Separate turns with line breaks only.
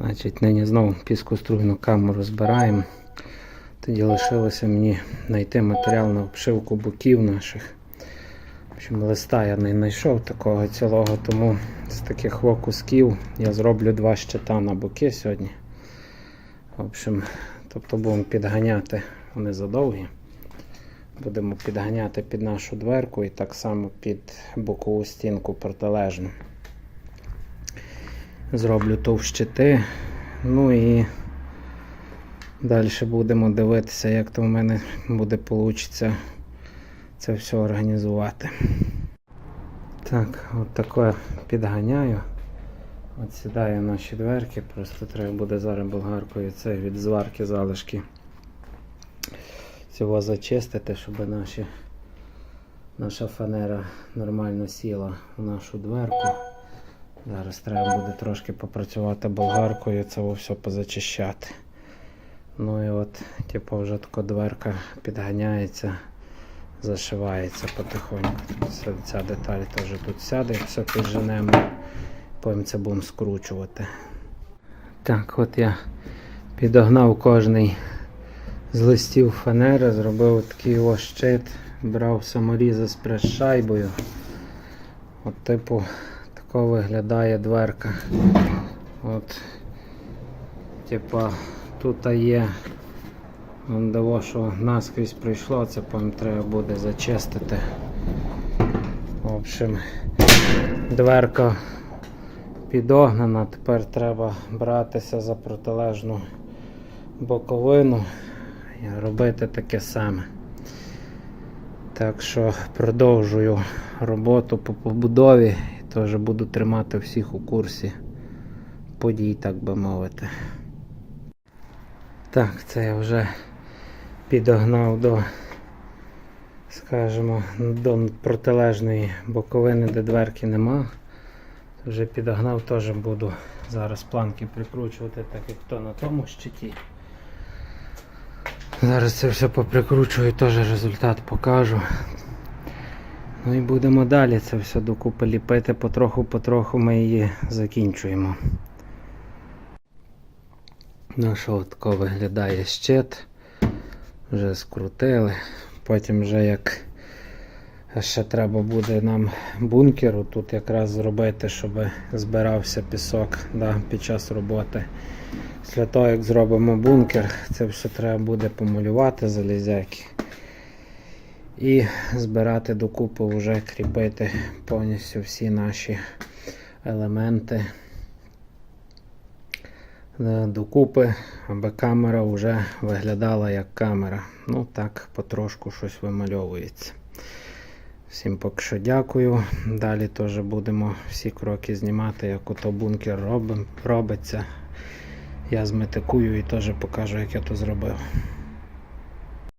Значить, нині знову піскоструйну камеру збираємо. Тоді лишилося мені знайти матеріал на обшивку боків наших. В листа я не знайшов такого цілого, тому з таких во кусків я зроблю два щита на боки сьогодні. В общем, тобто будемо підганяти, вони задовгі. Будемо підганяти під нашу дверку і так само під бокову стінку протилежну. Зроблю товщити. Ну і далі будемо дивитися, як то в мене буде получиться це все організувати. Так, от таке підганяю. От сідаю наші дверки, просто треба буде зараз болгаркою це від зварки залишки цього зачистити, щоб наші, наша фанера нормально сіла в нашу дверку. Зараз треба буде трошки попрацювати болгаркою, це все позачищати. Ну і от, типу, вже така дверка підганяється, зашивається потихоньку. Ця, ця деталь теж тут сяде, все підженемо, потім це будемо скручувати. Так, от я підогнав кожний з листів фанери, зробив такий ось щит, брав саморізи з прес-шайбою. От, типу, тако виглядає дверка. От, типа, тут є того, що наскрізь прийшло, це потім треба буде зачистити. В общем, дверка підогнана, тепер треба братися за протилежну боковину і робити таке саме. Так що продовжую роботу по побудові теж буду тримати всіх у курсі подій, так би мовити. Так, це я вже підогнав до, скажімо, до протилежної боковини, де дверки нема. Вже підогнав, теж буду зараз планки прикручувати, так як то на тому щиті. Зараз це все поприкручую, теж результат покажу. Ну і будемо далі це все докупи ліпити, потроху-потроху ми її закінчуємо. Ну що, тако виглядає щит. Вже скрутили. Потім вже як ще треба буде нам бункеру тут якраз зробити, щоб збирався пісок да, під час роботи. Після того, як зробимо бункер, це все треба буде помалювати залізяки. І збирати докупи, вже кріпити повністю всі наші елементи е, докупи, аби камера вже виглядала як камера. Ну так, потрошку щось вимальовується. Всім поки що дякую. Далі теж будемо всі кроки знімати, як ото бункер робим, робиться. Я зметикую і теж покажу, як я то зробив.